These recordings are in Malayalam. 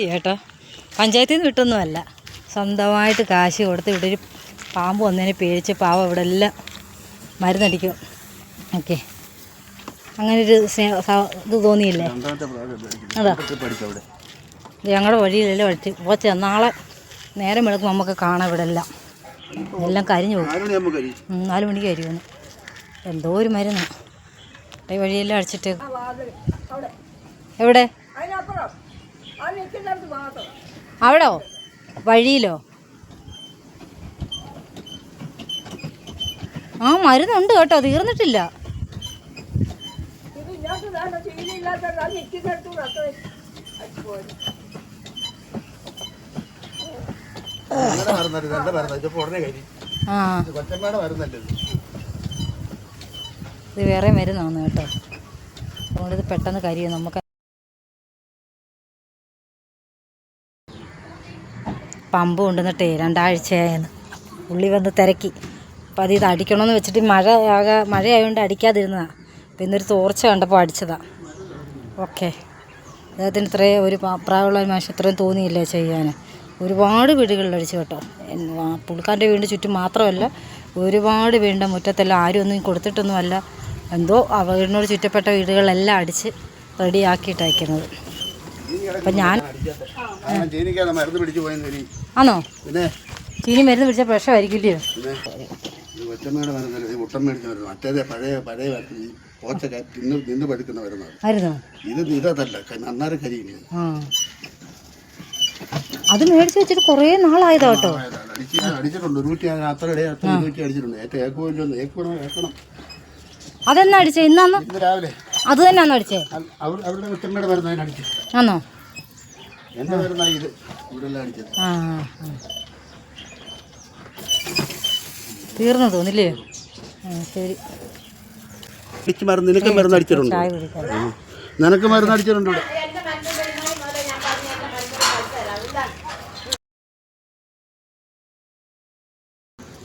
കേട്ടോ പഞ്ചായത്തിൽ നിന്ന് കിട്ടുന്നതല്ല സ്വന്തമായിട്ട് കാശ് കൊടുത്ത് ഇവിടെ ഒരു പാമ്പ് വന്നതിനെ പേടിച്ച് പാവം ഇവിടെ എല്ലാം മരുന്നടിക്കും. ഓക്കെ. അങ്ങനെ ഒരു ഇത് തോന്നിയില്ലേ? അതാ. ഞങ്ങളുടെ വഴിയിലല്ലേ അടിച്ച് പോച്ച നാളെ നേരം വെളുക്കുമ്പോൾ നമുക്ക് കാണാം ഇവിടെ എല്ലാം. എല്ലാം കരിഞ്ഞു പോകും. നാല് മണിക്ക് കരിയുന്നു എന്തോ ഒരു മരുന്ന്. വഴിയെല്ലാം അടിച്ചിട്ട്. എവിടെ? അവിടോ? വഴിയിലോ? ആ മരുന്നുണ്ട് കേട്ടോ തീർന്നിട്ടില്ല. ആ? ഇത് വേറെ മരുന്നാണ് കേട്ടോ. അതുകൊണ്ട് ഇത് പെട്ടെന്ന് കരിയും. നമുക്ക് പമ്പ് കൊണ്ടുവന്നിട്ടേ രണ്ടാഴ്ചയായെന്ന്. ഉള്ളി വന്ന് തിരക്കി. അപ്പോൾ അത് ഇത് അടിക്കണമെന്ന് വെച്ചിട്ട് മഴ ആകെ മഴയായതുകൊണ്ട് അടിക്കാതിരുന്നതാണ് പിന്നെ ഇന്നൊരു തോർച്ച കണ്ടപ്പോൾ അടിച്ചതാണ് ഓക്കെ. അദ്ദേഹത്തിന് ഇത്രയും ഒരു പ്രാ- പ്രായമുള്ള മനുഷ്യൻ ഇത്രയും തോന്നിയില്ല ചെയ്യാൻ ഒരുപാട് വീടുകളിൽ അടിച്ചു കേട്ടോ. പുള്ളിക്കാരന്റെ വീടിന്റെ ചുറ്റും മാത്രമല്ല ഒരുപാട് വീടിന്റെ മുറ്റത്തെല്ലാം ആരും ഒന്നും കൊടുത്തിട്ടൊന്നുമല്ല എന്തോ ആ വീടിനോട് ചുറ്റപ്പെട്ട വീടുകളെല്ലാം അടിച്ച് റെഡിയാക്കിയിട്ട് അയക്കുന്നത് അപ്പം ഞാൻ ആണോ? ചീനി മരുന്ന് പിടിച്ച പ്രശ്നമായിരിക്കില്ലയോ? അത് മേടിച്ചു വെച്ചിട്ട് കൊറേ നാളായതാ കേട്ടോ. അടിച്ചിട്ടുണ്ട് നൂറ്റി അത്ര അടിച്ചിട്ടുണ്ട്. ഏറ്റവും അതെന്നാ അടിച്ചേ? ഇന്നാന്ന്? രാവിലെ. അത് തന്നെയാണോ അടിച്ചേ? അവരുടെ ആണോ? ഇത് ഇവിടെ അടിച്ചത്. തീർന്നു തോന്നില്ലേ? ശരി. അടിച്ച് മരുന്ന് നിനക്ക് മരുന്ന് അടിച്ചിട്ടുണ്ട്. നിനക്ക് മരുന്ന് അടിച്ചിട്ടുണ്ട് ഇവിടെ.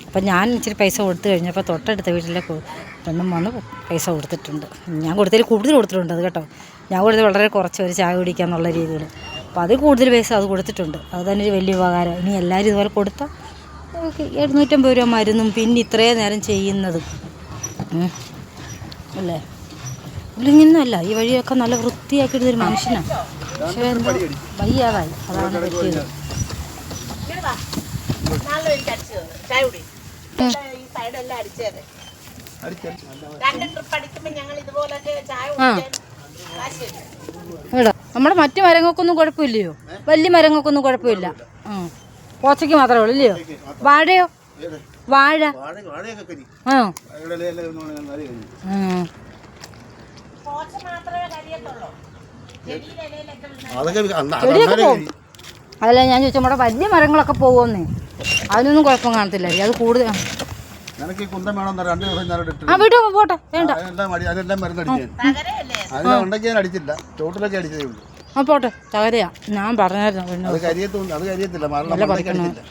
അപ്പം ഞാൻ ഇച്ചിരി പൈസ കൊടുത്തു കഴിഞ്ഞപ്പോൾ തൊട്ടടുത്ത വീട്ടിലെ പെണ്ണും വന്ന് പൈസ കൊടുത്തിട്ടുണ്ട്. ഞാൻ കൊടുത്തതിൽ കൂടുതൽ കൊടുത്തിട്ടുണ്ട് അത് കേട്ടോ. ഞാൻ കൊടുത്തത് വളരെ കുറച്ച് ഒരു ചായ കുടിക്കാന്നുള്ള രീതിയിൽ. അപ്പോൾ അതിൽ കൂടുതൽ പൈസ അത് കൊടുത്തിട്ടുണ്ട്. അത് തന്നെ ഒരു വലിയ ഉപകാരം. ഇനി എല്ലാവരും ഇതുപോലെ കൊടുത്താൽ എഴുന്നൂറ്റമ്പത് രൂപ മരുന്നും പിന്നെ ഇത്രയും നേരം ചെയ്യുന്നതും. അല്ലേ? ഇല്ലിങ്ങനല്ല ഈ വഴിയൊക്കെ നല്ല വൃത്തിയാക്കിയിട്ട് ഒരു മനുഷ്യനാണ് പക്ഷേ എന്തോ വയ്യാതായി. അതാണ് പറ്റിയത്. ഈ സൈഡെല്ലാം അടിച്ചേരെ. ഇവിടെ നമ്മുടെ മറ്റു മരങ്ങൾക്കൊന്നും കുഴപ്പമില്ലയോ? വലിയ മരങ്ങൾക്കൊന്നും കുഴപ്പമില്ല. ആ. പോച്ചയ്ക്ക് മാത്രമേ ഉള്ളൂ ഇല്ലയോ? വാഴയോ? വാഴ? ആ. അതല്ല ഞാൻ ചോദിച്ചു നമ്മുടെ വലിയ മരങ്ങളൊക്കെ പോകുമെന്നേ അതിനൊന്നും കുഴപ്പം കാണത്തില്ലായിരിക്കും അത് കൂടുതൽ നിനക്ക് ഈ കുന്തം വേണമെന്ന് രണ്ട് ദിവസം ഞാൻ ഇട്ട് ആ വീട്ടിൽ പോട്ടെ വേണ്ട. അതെല്ലാം അടി അതെല്ലാം അതിനെ ഉണ്ടെങ്കിൽ ഞാൻ അടിച്ചില്ല ചോട്ടിലൊക്കെ അടിച്ചതേ ഉള്ളൂ. ആ പോട്ടെ തകരയാ. ഞാൻ പറഞ്ഞായിരുന്നു പിന്നെ അത് കരിയത്തൊന്നും അത് കരിയത്തില്ല. മരണം അടിച്ചില്ല